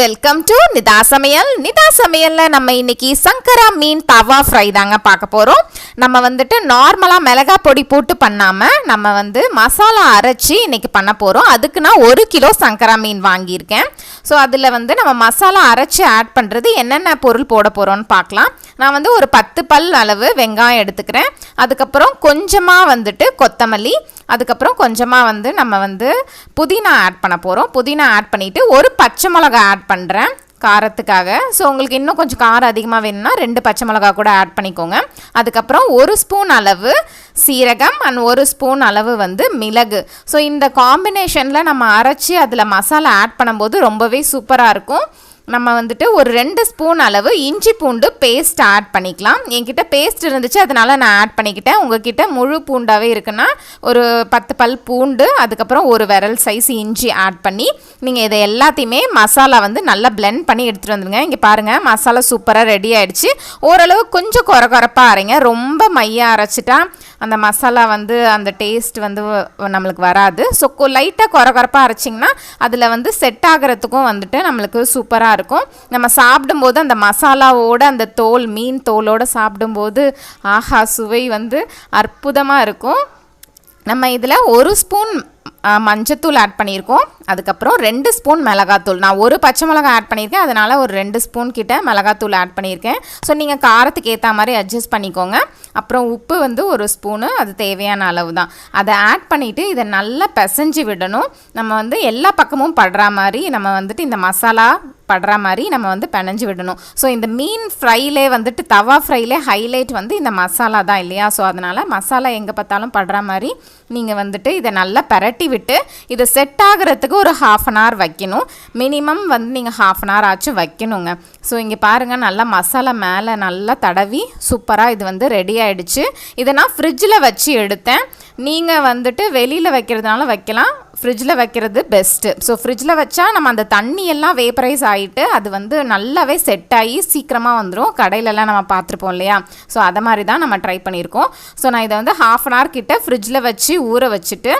Welcome to Nita சமையல் நிதா சமையலில் நம்ம இன்னைக்கு சங்கரா மீன் தவா ஃப்ரை தாங்க பார்க்க போகிறோம் நம்ம வந்துட்டு நார்மலாக மிளகா பொடி போட்டு பண்ணாமல் நம்ம வந்து மசாலா அரைச்சி இன்னைக்கு பண்ண போகிறோம் அதுக்கு நான் ஒரு கிலோ சங்கரா மீன் வாங்கியிருக்கேன். ஸோ அதில் வந்து நம்ம மசாலா அரைச்சி ஆட் பண்ணுறது என்னென்ன பொருள் போட போகிறோம்னு பார்க்கலாம். நான் வந்து ஒரு பத்து பல் அளவு வெங்காயம் எடுத்துக்கிறேன். அதுக்கப்புறம் கொஞ்சமாக வந்துட்டு கொத்தமல்லி. அதுக்கப்புறம் கொஞ்சமாக வந்து நம்ம வந்து புதினா ஆட் பண்ண போகிறோம் புதினா ஆட் பண்ணிவிட்டு ஒரு பச்சை மிளகா ஆட் பண்ணுறேன் காரத்துக்காக. ஸோ உங்களுக்கு இன்னும் கொஞ்சம் காரம் அதிகமாக வேணும்னா ரெண்டு பச்சை மிளகா கூட ஆட் பண்ணிக்கோங்க. அதுக்கப்புறம் ஒரு ஸ்பூன் அளவு சீரகம் அண்ட் ஒரு ஸ்பூன் அளவு வந்து மிளகு. ஸோ இந்த காம்பினேஷனில் நம்ம அரைச்சி அதில் மசாலா ஆட் பண்ணும்போது ரொம்பவே சூப்பராக இருக்கும். நம்ம வந்துட்டு ஒரு ரெண்டு ஸ்பூன் அளவு இஞ்சி பூண்டு பேஸ்ட் ஆட் பண்ணிக்கலாம். என்கிட்ட பேஸ்ட் இருந்துச்சு அதனால் நான் ஆட் பண்ணிக்கிட்டேன். உங்ககிட்ட முழு பூண்டாகவே இருக்குன்னா ஒரு பத்து பல் பூண்டு அதுக்கப்புறம் ஒரு விரல் சைஸ் இஞ்சி ஆட் பண்ணி நீங்கள் இதை எல்லாத்தையுமே மசாலா வந்து நல்லா பிளெண்ட் பண்ணி எடுத்துகிட்டு வந்துடுங்க இங்கே பாருங்கள் மசாலா சூப்பராக ரெடி ஆகிடுச்சு ஓரளவு கொஞ்சம் குறை குறைப்பாக அரைங்க. ரொம்ப மையாக அரைச்சிட்டா அந்த மசாலா வந்து அந்த டேஸ்ட் வந்து நம்மளுக்கு வராது. ஸோ லைட்டாக குறகுறப்பாக அரைச்சிங்கன்னா அதில் வந்து செட் ஆகிறதுக்கும் வந்துட்டு நம்மளுக்கு சூப்பராக இருக்கும். நம்ம சாப்பிடும்போது அந்த மசாலாவோட அந்த தோல் மீன் தோலோடு சாப்பிடும்போது ஆஹா சுவை வந்து அற்புதமாக இருக்கும். நம்ம இதில் ஒரு ஸ்பூன் மஞ்சத்தூள் ஆட் பண்ணியிருக்கோம். அதுக்கப்புறம் ரெண்டு ஸ்பூன் மிளகாத்தூள். நான் ஒரு பச்சை மிளகா ஆட் பண்ணியிருக்கேன். அதனால் ஒரு ரெண்டு ஸ்பூன் கிட்ட மிளகாத்தூள் ஆட் பண்ணியிருக்கேன். ஸோ நீங்கள் காரத்துக்கு ஏற்ற மாதிரி அட்ஜஸ்ட் பண்ணிக்கோங்க. அப்புறம் உப்பு வந்து ஒரு ஸ்பூனு. அது தேவையான அளவு தான் அதை ஆட் பண்ணிவிட்டு இதை நல்லா பிசைஞ்சு விடணும். நம்ம வந்து எல்லா பக்கமும் படுற மாதிரி நம்ம வந்துட்டு இந்த மசாலா படுற மாதிரி நம்ம வந்து பிணைஞ்சு விடணும். ஸோ இந்த மீன் ஃப்ரைலே வந்துட்டு தவா ஃப்ரைலே ஹைலைட் வந்து இந்த மசாலா தான் இல்லையா? ஸோ அதனால் மசாலா எங்கே பார்த்தாலும் படுற மாதிரி நீங்கள் வந்துட்டு இதை நல்லா பரட்டி விட்டு இதை செட் ஆகிறதுக்கு ஒரு ஹாஃப் அன் ஹவர் வைக்கணும். மினிமம் வந்து நீங்கள் ஹாஃப் அன் ஹவர் ஆச்சும் வைக்கணுங்க. ஸோ இங்கே பாருங்கள் நல்லா மசாலா மேலே நல்லா தடவி சூப்பராக இது வந்து ரெடி ஆகிடுச்சு இதை நான் ஃப்ரிட்ஜில் வச்சு எடுத்தேன். நீங்கள் வந்துட்டு வெளியில் வைக்கிறதுனால வைக்கலாம். ஃப்ரிட்ஜில் வைக்கிறது பெஸ்ட்டு ஸோ ஃப்ரிட்ஜில் வச்சா நம்ம அந்த தண்ணியெல்லாம் வேப்பரைஸ் ஆகிட்டு அது வந்து நல்லாவே செட் ஆகி சீக்கிரமாக வந்துடும் கடையிலலாம் நம்ம பார்த்துருப்போம் இல்லையா? ஸோ அதை மாதிரி தான் நம்ம ட்ரை பண்ணியிருக்கோம். ஸோ நான் இதை வந்து ஹாஃப் அன் ஹவர் கிட்ட ஃப்ரிட்ஜில் வச்சு ஊற வச்சுட்டு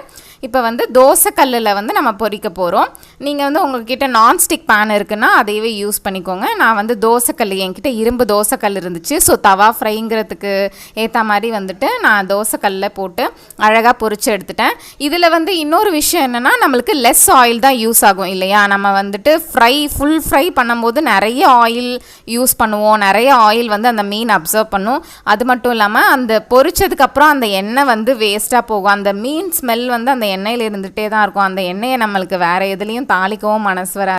இப்போ வந்து தோசை கல்லில் வந்து நம்ம பொறிக்க போகிறோம் நீங்கள் வந்து உங்கள்கிட்ட நான்ஸ்டிக் பேன் இருக்குன்னா அதையவே யூஸ் பண்ணிக்கோங்க. நான் வந்து தோசைக்கல் என்கிட்ட இரும்பு தோசைக்கல் இருந்துச்சு. ஸோ தவா ஃப்ரைங்கிறதுக்கு ஏற்ற மாதிரி வந்துட்டு நான் தோசைக்கல்லில் போட்டு அழகாக பொறிச்சு எடுத்துட்டேன். இதில் வந்து இன்னொரு விஷயம் என்னென்னா நம்மளுக்கு லெஸ் ஆயில் தான் யூஸ் ஆகும் இல்லையா? நம்ம வந்துட்டு ஃப்ரை ஃபுல் ஃப்ரை பண்ணும்போது நிறைய ஆயில் யூஸ் பண்ணுவோம். நிறைய ஆயில் வந்து அந்த மீன் அப்சர்வ் பண்ணும். அது மட்டும் இல்லாமல் அந்த பொறிச்சதுக்கப்புறம் அந்த எண்ணெய் வந்து வேஸ்ட்டாக போகும். அந்த மீன் ஸ்மெல் வந்து அந்த எண்ணெயில் இருந்துகிட்டே தான் இருக்கும். அந்த எண்ணெயை நம்மளுக்கு வேறு எதுலேயும் தாளிக்கவும் மனசு வராது.